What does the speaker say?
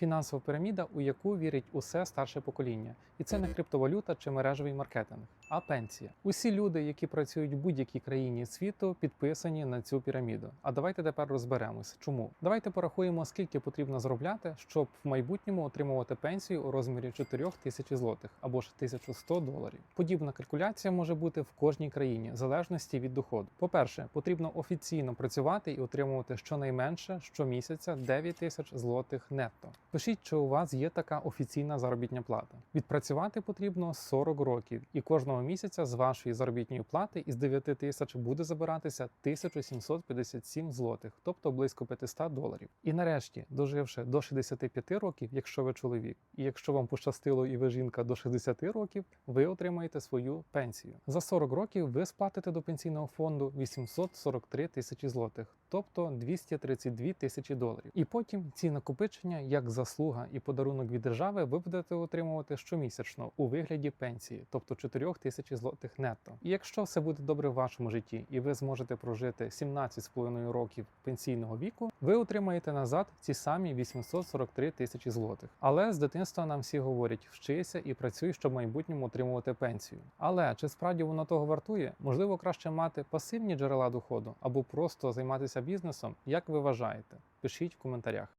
фінансова піраміда, у яку вірить усе старше покоління. І це не криптовалюта чи мережевий маркетинг, а пенсія. Усі люди, які працюють в будь-якій країні світу, підписані на цю піраміду. А давайте тепер розберемось, чому. Давайте порахуємо, скільки потрібно заробляти, щоб в майбутньому отримувати пенсію у розмірі 4 тисяч злотих або ж 1100 доларів. Подібна калькуляція може бути в кожній країні, в залежності від доходу. По-перше, потрібно офіційно працювати і отримувати щонайменше щомісяця 9 тисяч злотих нетто. Пишіть, чи у вас є така офіційна заробітня плата. Відпрацювати потрібно 40 років, і кожного місяця з вашої заробітної плати із 9 тисяч буде забиратися 1757 злотих, тобто близько 500 доларів. І нарешті, доживши до 65 років, якщо ви чоловік, і якщо вам пощастило і ви жінка до 60 років, ви отримаєте свою пенсію. За 40 років ви сплатите до пенсійного фонду 843 тисячі злотих, тобто 232 тисячі доларів. І потім ці накопичення, як заслуга і подарунок від держави, ви будете отримувати щомісячно у вигляді пенсії, тобто 4 тисячі злотих нетто. І якщо все буде добре в вашому житті, і ви зможете прожити 17,5 років пенсійного віку, ви отримаєте назад ці самі 843 тисячі злотих. Але з дитинства нам всі говорять: вчися і працюй, щоб в майбутньому отримувати пенсію. Але чи справді воно того вартує? Можливо, краще мати пасивні джерела доходу або просто займатися бізнесом, як ви вважаєте? Пишіть в коментарях.